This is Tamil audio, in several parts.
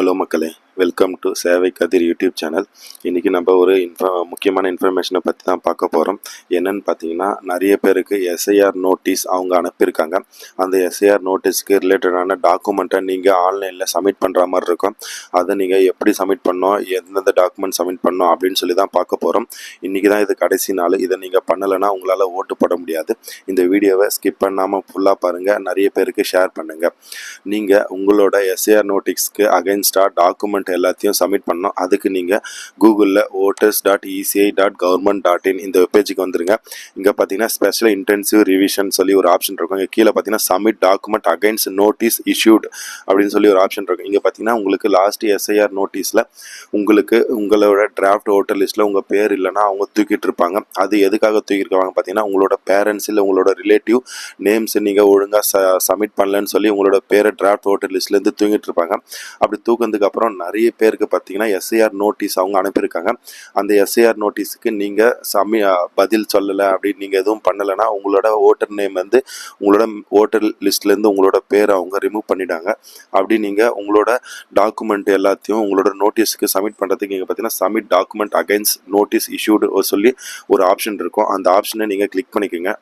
ஹலோ மக்களே. வெல்கம் டு சேவை கதிர் யூடியூப் சேனல் இன்றைக்கி நம்ம ஒரு இன்ஃபா முக்கியமான இன்ஃபர்மேஷனை பற்றி தான் பார்க்க போகிறோம் என்னென்னு பார்த்தீங்கன்னா நிறைய பேருக்கு எஸ்ஐஆர் நோட்டீஸ் அவங்க அனுப்பியிருக்காங்க. அந்த எஸ்ஐஆர் நோட்டீஸ்க்கு ரிலேட்டடான டாக்குமெண்ட்டை நீங்கள் ஆன்லைனில் சப்மிட் பண்ணுற மாதிரி இருக்கும். அதை நீங்கள் எப்படி சப்மிட் பண்ணோம் எந்தெந்த டாக்குமெண்ட் சப்மிட் பண்ணோம் அப்படின்னு சொல்லி தான் பார்க்க போகிறோம் இன்றைக்கி தான் இது கடைசி நாள். இதை நீங்கள் பண்ணலைன்னா உங்களால் ஓட்டு போட முடியாது. இந்த வீடியோவை ஸ்கிப் பண்ணாமல் ஃபுல்லாக பாருங்கள் நிறைய பேருக்கு ஷேர் பண்ணுங்கள் நீங்கள் உங்களோட எஸ்ஐஆர் நோட்டீஸ்க்கு அகைன்ஸ்டாக டாக்குமெண்ட் எல்லாத்தையும் சப்மிட் பண்ணோம் அதுக்கு நீங்கள் கூகுளில் voters dot ECI dot government dot in இந்த வெப்பேஜுக்கு வந்துருங்க. இங்கே பார்த்தீங்கன்னா ஸ்பெஷல் இன்டென்சிவ் ரிவிஷன் சொல்லி ஒரு ஆப்ஷன் இருக்கும். இங்கே கீழே பார்த்தீங்கன்னா submit document against notice issued அப்படின்னு சொல்லி ஒரு ஆப்ஷன் இருக்கும். இங்கே பார்த்தீங்கன்னா உங்களுக்கு லாஸ்ட் எஸ்ஐஆர் நோட்டீஸில் உங்களுக்கு உங்களோட டிராஃப்ட் ஓட்டர் லிஸ்ட்டில் உங்கள் பேர் இல்லைன்னா அவங்க தூக்கிட்டு இருப்பாங்க. அது எதுக்காக தூக்கியிருக்காங்க பார்த்தீங்கன்னா உங்களோட பேரண்ட்ஸ் இல்லை உங்களோட ரிலேட்டிவ் நேம்ஸ் நீங்கள் ஒழுங்காக ச சப்மிட் பண்ணலன்னு சொல்லி உங்களோட பேரை டிராஃப்ட் ஓட்டர் லிஸ்ட்லேருந்து தூங்கிட்டு இருப்பாங்க. அப்படி தூக்கினதுக்கு அப்புறம் நிறைய பேருக்கு பார்த்தீங்கன்னா எஸ்ஐஆர் நோட்டீஸ் அவங்க அனுப்பியிருக்காங்க. அந்த எஸ்ஐஆர் நோட்டீஸுக்கு நீங்கள் சமி பதில் சொல்லலை அப்படின்னு நீங்கள் எதுவும் பண்ணலைன்னா உங்களோட ஓட்டர் நேம் வந்து உங்களோட ஓட்டர் லிஸ்ட்லேருந்து உங்களோட பேரை அவங்க ரிமூவ் பண்ணிட்டாங்க. அப்படி நீங்கள் உங்களோட டாக்குமெண்ட் எல்லாத்தையும் உங்களோட நோட்டீஸுக்கு சப்மிட் பண்ணுறதுக்கு நீங்கள் பார்த்தீங்கன்னா submit document against notice issued சொல்லி ஒரு ஆப்ஷன் இருக்கும். அந்த ஆப்ஷனை நீங்கள் கிளிக் பண்ணிக்கோங்க.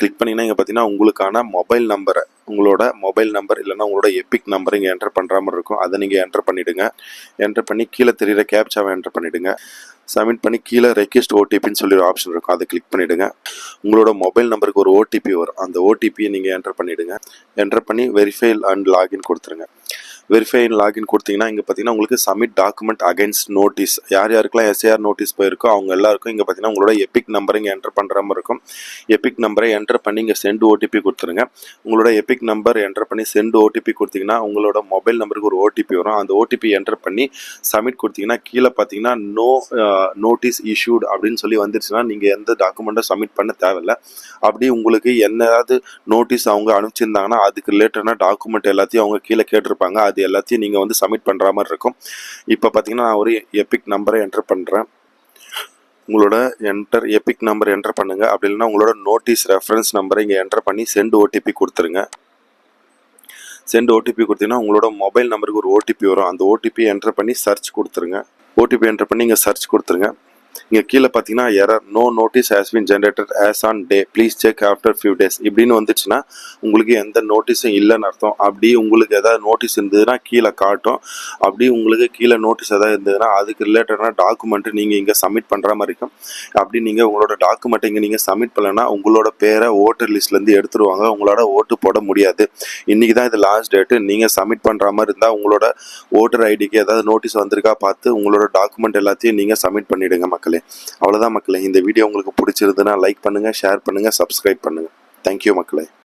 கிளிக் பண்ணிங்கன்னா இங்கே பார்த்தீங்கன்னா உங்களுக்கான மொபைல் நம்பரை உங்களோட மொபைல் நம்பர் இல்லைன்னா உங்களோட எபிக் நம்பர் இங்கே என்டர் பண்ணுற மாதிரி இருக்கும். அதை நீங்கள் என்டர் பண்ணிவிடுங்க என்டர் பண்ணி கீழே தெரியிற கேப்சாவை என்டர் பண்ணிவிடுங்க சப்மிட் பண்ணி கீழே ரெக்வெஸ்ட் ஓடிபின்னு சொல்லி ஒரு ஆப்ஷன் இருக்கும். அதை கிளிக் பண்ணிவிடுங்க உங்களோட மொபைல் நம்பருக்கு ஒரு ஓடிபி வரும். அந்த ஓடிபியை நீங்கள் என்டர் பண்ணிவிடுங்க என்டர் பண்ணி வெரிஃபை அண்ட் லாகின் கொடுத்துருங்க. வெரிஃபை லாகின் கொடுத்தீங்கன்னா இங்கே பார்த்தீங்கன்னா உங்களுக்கு சப்மிட் டாக்குமெண்ட் அகைன்ஸ்ட் நோட்டீஸ் யார் யாருக்கெல்லாம் எஸ்ஏஆர் நோட்டீஸ் போயிருக்கோ அவங்க எல்லாருக்கும் இங்கே பார்த்தீங்கன்னா உங்களோட எபிக் நம்பரை இங்கே என்டர் பண்ணுற மாதிரி இருக்கும். எபிக் நம்பரை என்டர் பண்ணி இங்கே சென்ட் ஓடிபி கொடுத்துருங்க. உங்களோட எபிக் நம்பர் என்டர் பண்ணி சென்ட் ஓடிபி கொடுத்தீங்கன்னா உங்களோட மொபைல் நம்பருக்கு ஒரு ஓடிபி வரும். அந்த ஓடிபி என்டர் பண்ணி சப்மிட் கொடுத்தீங்கன்னா கீழே பார்த்தீங்கன்னா நோ நோட்டீஸ் இஷ்யூட் அப்படின்னு சொல்லி வந்துருச்சுன்னா நீங்கள் எந்த டாக்குமெண்ட்டும் சப்மிட் பண்ண தேவையில்லை. அப்படி உங்களுக்கு என்னதாவது நோட்டீஸ் அவங்க அனுப்பிச்சிருந்தாங்கன்னா அதுக்கு ரிலேட்டடான டாக்குமெண்ட் எல்லாத்தையும் அவங்க கீழே கேட்டிருப்பாங்க. அது எல்லாத்தையும் நீங்கள் வந்து சப்மிட் பண்ணுற மாதிரி இருக்கும். இப்போ பார்த்தீங்கன்னா நான் ஒரு எபிக் நம்பரை என்டர் பண்ணுறேன் உங்களோட என்டர் எபிக் நம்பர் என்டர் பண்ணுங்கள் அப்படி இல்லைன்னா உங்களோட நோட்டீஸ் ரெஃபரன்ஸ் நம்பரை இங்கே என்டர் பண்ணி சென்ட் ஓடிபி கொடுத்துருங்க. சென்ட் ஓடிபி கொடுத்தீங்கன்னா உங்களோட மொபைல் நம்பருக்கு ஒரு ஓடிபி வரும். அந்த ஓடிபி என்டர் பண்ணி சர்ச் கொடுத்துருங்க. ஓடிபி என்டர் பண்ணி இங்கே சர்ச் கொடுத்துருங்க. இங்கே கீழே பார்த்தீங்கன்னா error no notice has been generated as on day please check after few days இப்படின்னு வந்துச்சுன்னா உங்களுக்கு எந்த நோட்டீஸும் இல்லைன்னு அர்த்தம். அப்படி உங்களுக்கு எதாவது நோட்டீஸ் இருந்ததுன்னா கீழே காட்டும். அப்படி உங்களுக்கு கீழே நோட்டீஸ் எதாவது இருந்ததுன்னா அதுக்கு ரிலேட்டடான டாக்குமெண்ட்டு நீங்கள் இங்கே சப்மிட் பண்ணுற மாதிரி இருக்கும். அப்படி நீங்கள் உங்களோட டாக்குமெண்ட் இங்கே நீங்கள் சப்மிட் பண்ணலன்னா உங்களோட பேரை ஓட்டர் லிஸ்ட்லேருந்து எடுத்துருவாங்க. உங்களோட ஓட்டு போட முடியாது. இன்றைக்கி தான் இது லாஸ்ட் டேட்டு நீங்கள் சப்மிட் பண்ணுற மாதிரி இருந்தால் உங்களோட ஓட்டர் ஐடிக்கு ஏதாவது நோட்டீஸ் வந்திருக்கா பார்த்து உங்களோட டாக்குமெண்ட் எல்லாத்தையும் நீங்கள் சப்மிட் பண்ணிவிடுங்க மக்கள். அவ்வளோதான் மக்களே. இந்த வீடியோ உங்களுக்கு பிடிச்சிருந்ததுன்னா லைக் பண்ணுங்கள் ஷேர் பண்ணுங்கள் சப்ஸ்கிரைப் பண்ணுங்கள் தேங்க்யூ மக்களே.